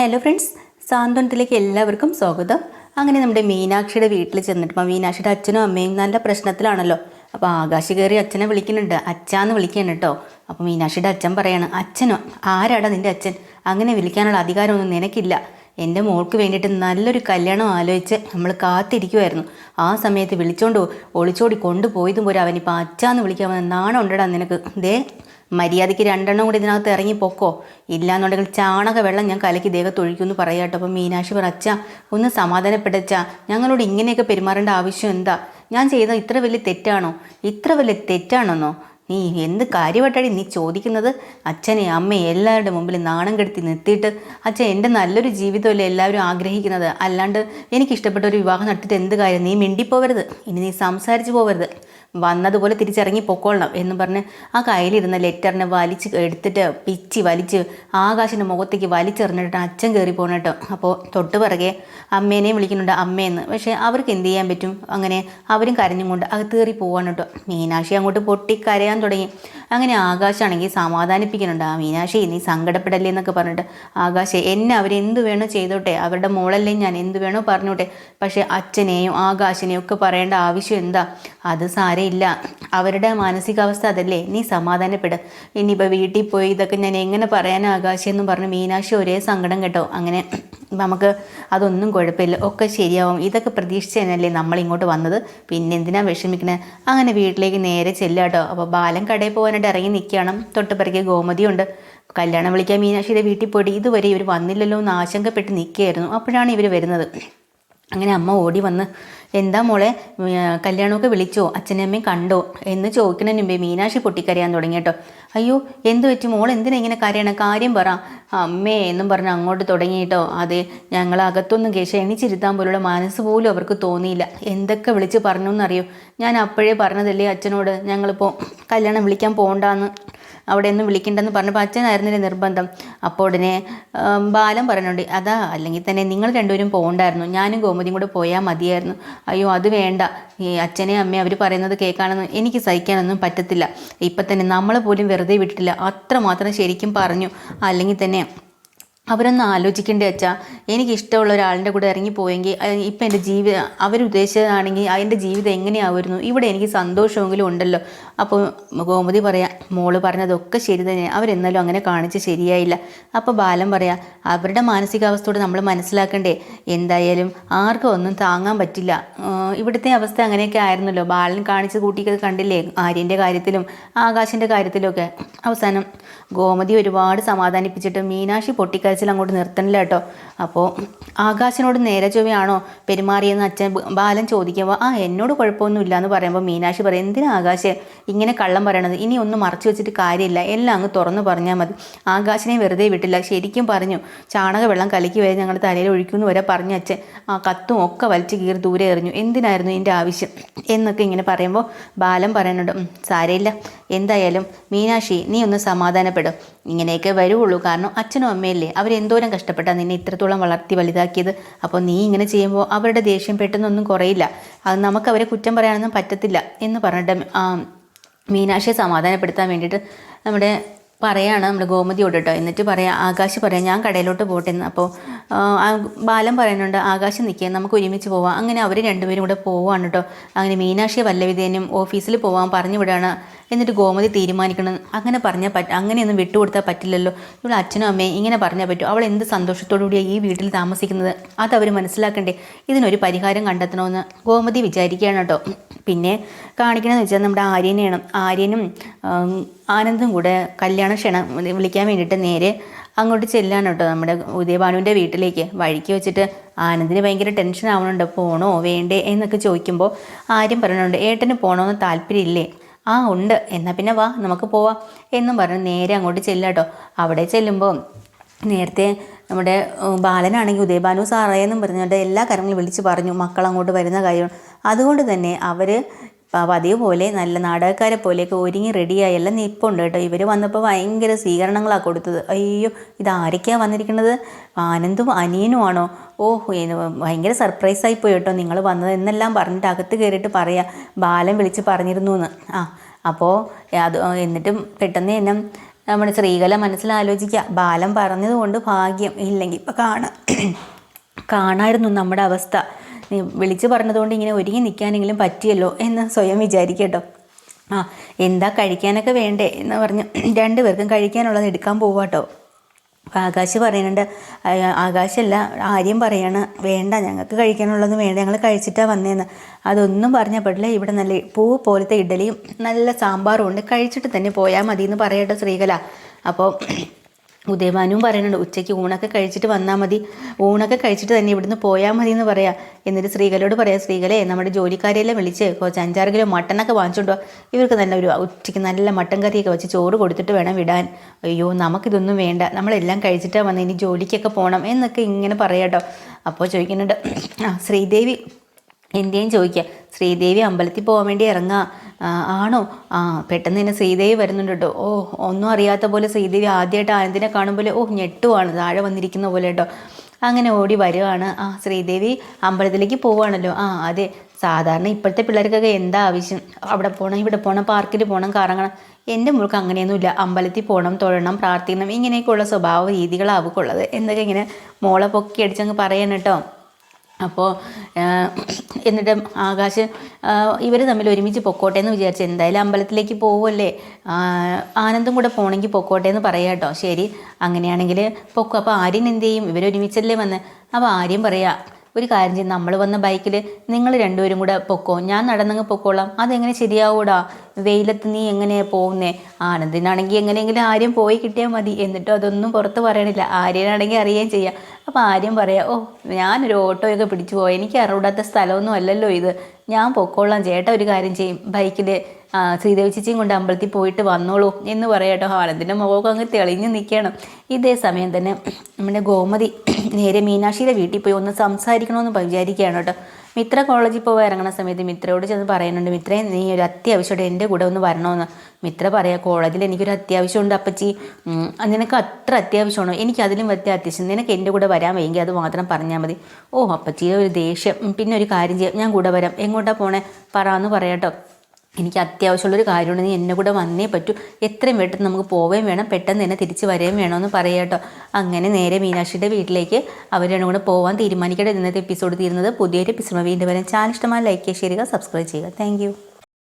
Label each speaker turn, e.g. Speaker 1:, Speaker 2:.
Speaker 1: Hello friends സാന്ത്വനത്തിലേക്ക് എല്ലാവർക്കും സ്വാഗതം. അങ്ങനെ നമ്മുടെ മീനാക്ഷിയുടെ വീട്ടിൽ ചെന്നിട്ട് മീനാക്ഷിയുടെ അച്ഛനും അമ്മയും നല്ല പ്രശ്നത്തിലാണല്ലോ. അപ്പോൾ ആകാശ് കയറി അച്ഛനെ വിളിക്കുന്നുണ്ട്. അച്ഛാന്ന് വിളിക്കണം കേട്ടോ. അപ്പോൾ മീനാക്ഷിയുടെ അച്ഛൻ പറയാണ് അച്ഛനോ? ആരാടാ നിന്റെ അച്ഛൻ? അങ്ങനെ വിളിക്കാനുള്ള അധികാരമൊന്നും നിനക്കില്ല. എന്റെ മോൾക്ക് വേണ്ടിയിട്ട് നല്ലൊരു കല്യാണം ആലോചിച്ച് നമ്മൾ കാത്തിരിക്കുമായിരുന്നു ആ സമയത്ത് വിളിച്ചോണ്ട് ഒളിച്ചോടി കൊണ്ടുപോയതും പോരാ. അവനിപ്പോൾ അച്ഛാന്ന് വിളിക്കാൻ നാണം ഉണ്ടടാ നിനക്ക്. ദേ മര്യാദയ്ക്ക് രണ്ടെണ്ണം കൂടി ഇതിനകത്ത് ഇറങ്ങി പൊക്കോ? ഇല്ലാന്നുണ്ടെങ്കിൽ ചാണക വെള്ളം ഞാൻ കലക്കി ദേഹത്ത് ഒഴിക്കുമെന്ന് പറയാട്ടോ അപ്പം മീനാക്ഷി പറ അച്ഛാ ഒന്ന് സമാധാനപ്പെടച്ച ഞങ്ങളോട് ഇങ്ങനെയൊക്കെ പെരുമാറേണ്ട ആവശ്യം എന്താ? ഞാൻ ചെയ്ത ഇത്ര വലിയ തെറ്റാണോ? ഇത്ര വലിയ തെറ്റാണെന്നോ? നീ എന്ത് കാര്യമായിട്ടാണ് നീ ചോദിക്കുന്നത്? അച്ഛനെ അമ്മയെ എല്ലാവരുടെ മുമ്പിൽ നാണം കെടുത്തി നിർത്തിയിട്ട് അച്ഛൻ എന്റെ നല്ലൊരു ജീവിതമല്ലേ എല്ലാവരും ആഗ്രഹിക്കുന്നത്? അല്ലാണ്ട് എനിക്കിഷ്ടപ്പെട്ട ഒരു വിവാഹം നടത്തിയിട്ട് എന്ത് കാര്യം? നീ മിണ്ടിപ്പോവരുത്. ഇനി നീ സംസാരിച്ചു പോവരുത്. വന്നതുപോലെ തിരിച്ചിറങ്ങി പൊക്കോളണം എന്ന് പറഞ്ഞ് ആ കയ്യിലിരുന്ന ലെറ്ററിനെ വലിച്ച് എടുത്തിട്ട് പിച്ചി വലിച്ച് ആകാശിന്റെ മുഖത്തേക്ക് വലിച്ചെറിഞ്ഞിട്ട് അച്ഛൻ കയറി പോകണം അപ്പോൾ തൊട്ട് പിറകെ അമ്മേനെയും വിളിക്കുന്നുണ്ട് അമ്മയെന്ന് പക്ഷേ അവർക്ക് എന്ത് ചെയ്യാൻ പറ്റും? അങ്ങനെ അവരും കരഞ്ഞും കൊണ്ട് അകത്ത് കയറി പോവാണ് കേട്ടോ. മീനാക്ഷി അങ്ങോട്ട് പൊട്ടി കരയാൻ തുടങ്ങി. അങ്ങനെ ആകാശാണെങ്കിൽ സമാധാനിപ്പിക്കുന്നുണ്ട്. ആ മീനാക്ഷി നീ സങ്കടപ്പെടല്ലേ എന്നൊക്കെ പറഞ്ഞിട്ട് ആകാശെ എന്നെ അവരെന്ത് വേണോ ചെയ്തോട്ടെ. അവരുടെ മോളല്ലേ ഞാൻ എന്ത് വേണോ പറഞ്ഞോട്ടെ. പക്ഷേ അച്ഛനെയും ആകാശിനെയും ഒക്കെ പറയേണ്ട ആവശ്യം എന്താ? അത് സാരമില്ല അവരുടെ മാനസികാവസ്ഥ അതല്ലേ? നീ സമാധാനപ്പെട്. ഇനിയിപ്പോൾ വീട്ടിൽ പോയി ഇതൊക്കെ ഞാൻ എങ്ങനെ പറയാൻ ആകാശെന്നും പറഞ്ഞ് മീനാക്ഷി ഒരേ സങ്കടം കേട്ടോ. അങ്ങനെ നമുക്ക് അതൊന്നും കുഴപ്പമില്ല. ഒക്കെ ശരിയാവും. ഇതൊക്കെ പ്രതീക്ഷിച്ച് തന്നെയല്ലേ നമ്മൾ ഇങ്ങോട്ട് വന്നത്. പിന്നെ എന്തിനാ വിഷമിക്കണേ? അങ്ങനെ വീട്ടിലേക്ക് നേരെ ചെല്ലാട്ടോ അപ്പോൾ ബാലൻ കടയിൽ പോകാനായിട്ട് ഇറങ്ങി നിൽക്കണം തൊട്ടുപിറകെ ഗോമതിയുണ്ട്. കല്യാണം വിളിക്കാൻ മീനാക്ഷിയുടെ വീട്ടിൽ പോയിട്ട് ഇതുവരെ ഇവർ വന്നില്ലല്ലോ എന്ന് ആശങ്കപ്പെട്ട് നിൽക്കുകയായിരുന്നു. അപ്പോഴാണ് ഇവർ വരുന്നത്. അങ്ങനെ അമ്മ ഓടി വന്ന് എന്താ മോളെ കല്യാണമൊക്കെ വിളിച്ചോ? അച്ഛനും അമ്മയും കണ്ടോ? എന്ന് ചോദിക്കണതിന് മുമ്പേ മീനാക്ഷി പൊട്ടിക്കരയാൻ തുടങ്ങി കേട്ടോ. അയ്യോ എന്ത് പറ്റി? മോൾ എന്തിനാ ഇങ്ങനെ കരയണം? കാര്യം പറ. അമ്മേ എന്നും പറഞ്ഞ് അങ്ങോട്ട് തുടങ്ങി കേട്ടോ. അതെ ഞങ്ങൾ അകത്തൊന്നും കേശ എണിച്ചിരുത്താൻ പോലുള്ള മനസ്സ് പോലും അവർക്ക് തോന്നിയില്ല. എന്തൊക്കെ വിളിച്ച് പറഞ്ഞു എന്നറിയോ ഞാൻ അപ്പോഴേ പറഞ്ഞതല്ലേ അച്ഛനോട് ഞങ്ങളിപ്പോൾ കല്യാണം വിളിക്കാൻ പോകണ്ടാന്ന് അവിടെ ഒന്നും വിളിക്കണ്ടെന്ന് പറഞ്ഞപ്പോൾ അച്ഛനായിരുന്നില്ലേ നിർബന്ധം. അപ്പോൾ ഉടനെ ബാലം പറയുന്നുണ്ട് അതാ അല്ലെങ്കിൽ തന്നെ നിങ്ങൾ രണ്ടുപേരും പോകണ്ടായിരുന്നു ഞാനും ഗോമതിയും കൂടെ പോയാൽ മതിയായിരുന്നു. അയ്യോ അത് വേണ്ട. ഈ അച്ഛനെ അമ്മയും അവർ പറയുന്നത് കേൾക്കാനൊന്നും എനിക്ക് സഹിക്കാനൊന്നും പറ്റത്തില്ല. ഇപ്പം തന്നെ നമ്മളെ പോലും വെറുതെ വിട്ടിട്ടില്ല. അത്രമാത്രം ശരിക്കും പറഞ്ഞു. അല്ലെങ്കിൽ തന്നെ അവരൊന്ന് ആലോചിക്കേണ്ടി വെച്ചാൽ എനിക്ക് ഇഷ്ടമുള്ള ഒരാളിന്റെ കൂടെ ഇറങ്ങി പോയെങ്കിൽ അഹ് ഇപ്പം എന്റെ ജീവിതം അവരുദ്ദേശിച്ചതാണെങ്കിൽ അതിന്റെ ജീവിതം എങ്ങനെയാവുമായിരുന്നു? ഇവിടെ എനിക്ക് സന്തോഷമെങ്കിലും ഉണ്ടല്ലോ. അപ്പോൾ ഗോമതി പറയാം മോൾ പറഞ്ഞതൊക്കെ ശരി തന്നെ. അവരെന്നാലും അങ്ങനെ കാണിച്ച് ശരിയായില്ല. അപ്പോൾ ബാലൻ പറയാം അവരുടെ മാനസികാവസ്ഥയോട് നമ്മൾ മനസ്സിലാക്കണ്ടേ. എന്തായാലും ആർക്കും ഒന്നും താങ്ങാൻ പറ്റില്ല. ഇവിടുത്തെ അവസ്ഥ അങ്ങനെയൊക്കെ ആയിരുന്നല്ലോ. ബാലൻ കാണിച്ച് കൂട്ടിയൊക്കെ കണ്ടില്ലേ? ആര്യന്റെ കാര്യത്തിലും ആകാശിന്റെ കാര്യത്തിലുമൊക്കെ അവസാനം ഗോമതി ഒരുപാട് സമാധാനിപ്പിച്ചിട്ട് മീനാക്ഷി പൊട്ടിക്കരച്ചിൽ അങ്ങോട്ട് നിർത്തണില്ല കേട്ടോ. അപ്പോൾ ആകാശിനോട് നേരെ ചൊവ്വയാണോ പെരുമാറിയെന്ന് അച്ഛൻ ബാലൻ ചോദിക്കുമ്പോൾ ആ എന്നോട് കുഴപ്പമൊന്നുമില്ല എന്ന് പറയുമ്പോൾ മീനാക്ഷി പറയും എന്തിനാ ആകാശ് ഇങ്ങനെ കള്ളം പറയണത്? ഇനി ഒന്നും മറച്ചു വെച്ചിട്ട് കാര്യമില്ല. എല്ലാം അങ്ങ് തുറന്നു പറഞ്ഞാൽ മതി. ആകാശിനെ വെറുതെ വിട്ടില്ല. ശരിക്കും പറഞ്ഞു ചാണക വെള്ളം കലക്കി വരെ ഞങ്ങൾ തലയിൽ ഒഴിക്കുന്നു വരെ പറഞ്ഞു അച്ഛൻ. ആ കത്തും ഒക്കെ വലിച്ചു കീറി ദൂരെ എറിഞ്ഞു. എന്തിനായിരുന്നു ഇതിന്റെ ആവശ്യം? എന്നൊക്കെ ഇങ്ങനെ പറയുമ്പോൾ ബാലൻ പറയുന്നുണ്ട് സാരയില്ല എന്തായാലും മീനാക്ഷി നീ ഒന്ന് സമാധാനപ്പെടും. ഇങ്ങനെയൊക്കെ വരുവുള്ളൂ. കാരണം അച്ഛനും അമ്മയല്ലേ. അവരെന്തോരം കഷ്ടപ്പെട്ടാണ് നിന്നെ ഇത്രത്തോളം വളർത്തി വലുതാക്കിയത്? അപ്പോൾ നീ ഇങ്ങനെ ചെയ്യുമ്പോൾ അവരുടെ ദേഷ്യം പെട്ടെന്നൊന്നും കുറയില്ല. അത് നമുക്ക് അവരെ കുറ്റം പറയാനൊന്നും പറ്റത്തില്ല എന്ന് പറഞ്ഞിട്ട് മീനാക്ഷിയെ സമാധാനപ്പെടുത്താൻ വേണ്ടിയിട്ട് നമ്മുടെ പറയാണ് നമ്മുടെ ഗോമതിയോട് കേട്ടോ. എന്നിട്ട് പറയാം ആകാശ് പറയാം ഞാൻ കടയിലോട്ട് പോട്ടെ എന്ന്. അപ്പോൾ ബാലൻ പറയുന്നുണ്ട് ആകാശ് നിൽക്കുക നമുക്ക് ഒരുമിച്ച് പോവാം. അങ്ങനെ അവർ രണ്ടുപേരും കൂടെ പോവാണ് കേട്ടോ. അങ്ങനെ മീനാക്ഷി വല്ലവിധേനും ഓഫീസിൽ പോവാൻ പറഞ്ഞു വിടാണ്. എന്നിട്ട് ഗോമതി തീരുമാനിക്കണം. അങ്ങനെ പറഞ്ഞാൽ പറ്റ അങ്ങനെയൊന്നും വിട്ടുകൊടുത്താൽ പറ്റില്ലല്ലോ. ഇവിടെ അച്ഛനും അമ്മയും ഇങ്ങനെ പറഞ്ഞാൽ പറ്റും. അവൾ എന്ത് സന്തോഷത്തോടു കൂടിയാണ് ഈ വീട്ടിൽ താമസിക്കുന്നത്? അത് അവർ മനസ്സിലാക്കണ്ടേ. ഇതിനൊരു പരിഹാരം കണ്ടെത്തണമെന്ന് ഗോമതി വിചാരിക്കുകയാണ് കേട്ടോ. പിന്നെ കാണിക്കണമെന്ന് വെച്ചാൽ നമ്മുടെ ആര്യനെയാണ്. ആര്യനും ആനന്ദും കൂടെ കല്യാണ ക്ഷണം വിളിക്കാൻ വേണ്ടിയിട്ട് നേരെ അങ്ങോട്ട് ചെല്ലാണ് കേട്ടോ നമ്മുടെ ഉദയഭാനുവിന്റെ വീട്ടിലേക്ക്. വഴിക്ക് വെച്ചിട്ട് ആനന്ദിന് ഭയങ്കര ടെൻഷൻ ആവണുണ്ട്. പോണോ വേണ്ടേ എന്നൊക്കെ ചോദിക്കുമ്പോൾ ആര്യം പറയുന്നുണ്ട് ഏട്ടന് പോകണമെന്ന് താല്പര്യമില്ലേ? ആ ഉണ്ട്. എന്നാൽ പിന്നെ വാ നമുക്ക് പോവാം എന്നും പറഞ്ഞ് നേരെ അങ്ങോട്ട് ചെല്ലാട്ടോ അവിടെ ചെല്ലുമ്പോൾ നേരത്തെ നമ്മുടെ ബാലനാണെങ്കിൽ ഉദയഭാനു സാറേന്നും പറഞ്ഞുകൊണ്ട് എല്ലാ കാര്യങ്ങളും വിളിച്ച് പറഞ്ഞു. മക്കൾ അങ്ങോട്ട് വരുന്ന കാര്യം. അതുകൊണ്ട് തന്നെ അവർ പതിവ് പോലെ നല്ല നാടകക്കാരെ പോലെയൊക്കെ ഒരുങ്ങി റെഡിയായി എല്ലാം നിൽപ്പുണ്ട് കേട്ടോ. ഇവർ വന്നപ്പോൾ ഭയങ്കര സ്വീകരണങ്ങളാണ് കൊടുത്തത്. അയ്യോ ഇതാരൊക്കെയാണ് വന്നിരിക്കുന്നത് ആനന്ദും അനിയനുമാണോ ഓ ഭയങ്കര സർപ്രൈസായി പോയി കേട്ടോ. നിങ്ങൾ വന്നത് എന്നെല്ലാം പറഞ്ഞിട്ട് അകത്ത് കയറിയിട്ട് പറയാ. ബാലൻ വിളിച്ച് പറഞ്ഞിരുന്നു എന്ന് ആ അപ്പോൾ അത് എന്നിട്ടും പെട്ടെന്ന് തന്നെ നമ്മുടെ ശ്രീകല മനസ്സിലാലോചിക്കുക ബാലം പറഞ്ഞതുകൊണ്ട് ഭാഗ്യം ഇല്ലെങ്കിൽ ഇപ്പം കാണാം. കാണായിരുന്നു നമ്മുടെ അവസ്ഥ. നീ വിളിച്ച് പറഞ്ഞതുകൊണ്ട് ഇങ്ങനെ ഒരുങ്ങി നിൽക്കാനെങ്കിലും പറ്റിയല്ലോ എന്ന് സ്വയം വിചാരിക്കട്ടോ. ആ എന്താ കഴിക്കാനൊക്കെ വേണ്ടേ എന്ന് പറഞ്ഞ് രണ്ടുപേർക്കും കഴിക്കാനുള്ളത് എടുക്കാൻ പോവാട്ടോ. ആകാശ് പറയുന്നുണ്ട് ആകാശല്ല ആര്യം പറയാണ് വേണ്ട ഞങ്ങൾക്ക് കഴിക്കാനുള്ളത് വേണ്ട ഞങ്ങൾ കഴിച്ചിട്ടാണ് വന്നേന്ന്. അതൊന്നും പറഞ്ഞ പറ്റില്ല ഇവിടെ നല്ല പൂ പോലത്തെ ഇഡലിയും നല്ല സാമ്പാറും ഉണ്ട് കഴിച്ചിട്ട് തന്നെ പോയാൽ മതി എന്ന് പറയട്ടെ ശ്രീകല. അപ്പോൾ ഉദയഭാനുവും പറയുന്നുണ്ട് ഉച്ചയ്ക്ക് ഊണൊക്കെ കഴിച്ചിട്ട് വന്നാൽ മതി. ഊണൊക്കെ കഴിച്ചിട്ട് തന്നെ ഇവിടുന്ന് പോയാൽ മതി എന്ന് പറയാം. എന്നിട്ട് സ്ത്രീകളോട് പറയാം സ്ത്രീകളെ നമ്മുടെ ജോലിക്കാരെല്ലാം വിളിച്ച് കുറച്ച് അഞ്ചാറ് കിലോ മട്ടനൊക്കെ വാങ്ങിച്ചുകൊണ്ടോ ഇവർക്ക് നല്ല ഒരു ഉച്ചയ്ക്ക് നല്ല മട്ടൻ കറിയൊക്കെ വെച്ച് ചോറ് കൊടുത്തിട്ട് വേണം വിടാൻ. അയ്യോ നമുക്കിതൊന്നും വേണ്ട. നമ്മളെല്ലാം കഴിച്ചിട്ടാണ് വന്ന് ഇനി ജോലിക്കൊക്കെ പോകണം എന്നൊക്കെ ഇങ്ങനെ പറയാട്ടോ അപ്പോൾ ചോദിക്കുന്നുണ്ട് ശ്രീദേവി എന്തേയും ചോദിക്കുക ശ്രീദേവി അമ്പലത്തിൽ പോകാൻ വേണ്ടി ഇറങ്ങുക ആണോ? ആ പെട്ടെന്ന് തന്നെ ശ്രീദേവി വരുന്നുണ്ട് കേട്ടോ ഓ ഒന്നും അറിയാത്ത പോലെ ശ്രീദേവി ആദ്യമായിട്ട് ആനന്ദിനെ കാണുമ്പോൾ ഓ ഞെട്ടുവാണ് താഴെ വന്നിരിക്കുന്ന പോലെ കേട്ടോ അങ്ങനെ ഓടി വരുവാണ് ആ ശ്രീദേവി അമ്പലത്തിലേക്ക് പോവാണല്ലോ. ആ അതെ. സാധാരണ ഇപ്പോഴത്തെ പിള്ളേർക്കൊക്കെ എന്താ ആവശ്യം? അവിടെ പോകണം ഇവിടെ പോകണം പാർക്കിൽ പോകണം കറങ്ങണം. എന്റെ മുഴുക്ക് അങ്ങനെയൊന്നുമില്ല. അമ്പലത്തിൽ പോകണം തൊഴണം പ്രാർത്ഥിക്കണം ഇങ്ങനെയൊക്കെയുള്ള സ്വഭാവ രീതികളാവുക്കുള്ളത് എന്നൊക്കെ ഇങ്ങനെ മോളെ പൊക്കി അടിച്ചങ്ങ് പറയാൻ കേട്ടോ അപ്പോൾ എന്നിട്ട് ആകാശ് ഇവർ തമ്മിൽ ഒരുമിച്ച് പൊക്കോട്ടെ എന്ന് വിചാരിച്ചു എന്തായാലും അമ്പലത്തിലേക്ക് പോവുമല്ലേ ആനന്ദം കൂടെ പോകണമെങ്കിൽ പൊക്കോട്ടെ എന്ന് പറയാം കേട്ടോ. ശരി അങ്ങനെയാണെങ്കിൽ പൊക്കോ. അപ്പോൾ ആര്യൻ എന്ത് ചെയ്യും? ഇവരൊരുമിച്ചല്ലേ വന്ന്? അപ്പോൾ ആര്യം പറയാം ഒരു കാര്യം ചെയ്യും നമ്മൾ വന്ന ബൈക്കിൽ നിങ്ങൾ രണ്ടുപേരും കൂടെ പൊക്കോ. ഞാൻ നടന്നങ്ങ് പൊക്കോളാം. അതെങ്ങനെ ശരിയാവൂടാ? വെയിലത്ത് നീ എങ്ങനെയാ പോകുന്നേ? ആനന്ദിനാണെങ്കിൽ എങ്ങനെയെങ്കിലും ആര്യം പോയി കിട്ടിയാൽ മതി. എന്നിട്ടും അതൊന്നും പുറത്ത് പറയണില്ല. ആര്യനാണെങ്കിൽ അറിയുകയും ചെയ്യാം. അപ്പോൾ ആര്യം പറയാം ഓ ഞാനൊരു ഓട്ടോയൊക്കെ പിടിച്ചു പോയി. എനിക്ക് അറിവിടാത്ത സ്ഥലമൊന്നും അല്ലല്ലോ ഇത്. ഞാൻ പൊക്കോളാം. ചേട്ടാ ഒരു കാര്യം ചെയ്യും. ബൈക്കിൽ ശ്രീദേവി ചേച്ചിയും കൊണ്ട് അമ്പലത്തിൽ പോയിട്ട് വന്നോളൂ. എന്ന് പറയാട്ടോ ആനന്ദിന്റെ മുഖമൊക്കെ അങ്ങ് തെളിഞ്ഞു നിൽക്കണം. ഇതേ സമയം തന്നെ നമ്മുടെ ഗോമതി നേരെ മീനാക്ഷിയുടെ വീട്ടിൽ പോയി ഒന്ന് സംസാരിക്കണമെന്ന് വിചാരിക്കുകയാണ് കേട്ടോ. മിത്ര കോളേജിൽ പോകാൻ ഇറങ്ങുന്ന സമയത്ത് മിത്രയോട് ചെന്ന് പറയുന്നുണ്ട് മിത്രേ നീ ഒരു അത്യാവശ്യമായിട്ട് എന്റെ കൂടെ ഒന്ന് വരണമെന്ന്. മിത്ര പറയാ കോളേജിൽ എനിക്കൊരു അത്യാവശ്യമുണ്ട് അപ്പച്ചി. നിനക്ക് അത്ര അത്യാവശ്യമാണോ? എനിക്ക് അതിലും വലിയ അത്യാവശ്യം. നിനക്ക് എന്റെ കൂടെ വരാൻ വയ്യെങ്കിൽ അത് മാത്രം പറഞ്ഞാൽ മതി. ഓ അപ്പച്ചിയുടെ ഒരു ദേഷ്യം. പിന്നെ ഒരു കാര്യം ചെയ്യാം. ഞാൻ കൂടെ വരാം. എങ്ങോട്ടാണ് പോണേ? പറ എന്ന് പറയാട്ടോ. എനിക്ക് അത്യാവശ്യമുള്ളൊരു കാര്യമുണ്ട്. നീ എന്നെ കൂടെ വന്നേ പറ്റൂ. എത്രയും പെട്ടെന്ന് നമുക്ക് പോവുകയും വേണം. പെട്ടെന്ന് തന്നെ തിരിച്ച് വരികയും വേണമെന്ന് പറയാട്ടോ അങ്ങനെ നേരെ മീനാക്ഷിയുടെ വീട്ടിലേക്ക് അവർ രണ്ടും കൂടെ പോകാൻ തീരുമാനിക്കട്ടെ ഇന്നത്തെ എപ്പിസോഡ് തീരുന്നത്. പുതിയൊരു എപ്പിസോഡ് വീണ്ടും വരാൻ ചാനൽ ഇഷ്ടമായി ലൈക്ക് ചെയ്യുക സബ്സ്ക്രൈബ് ചെയ്യുക. താങ്ക്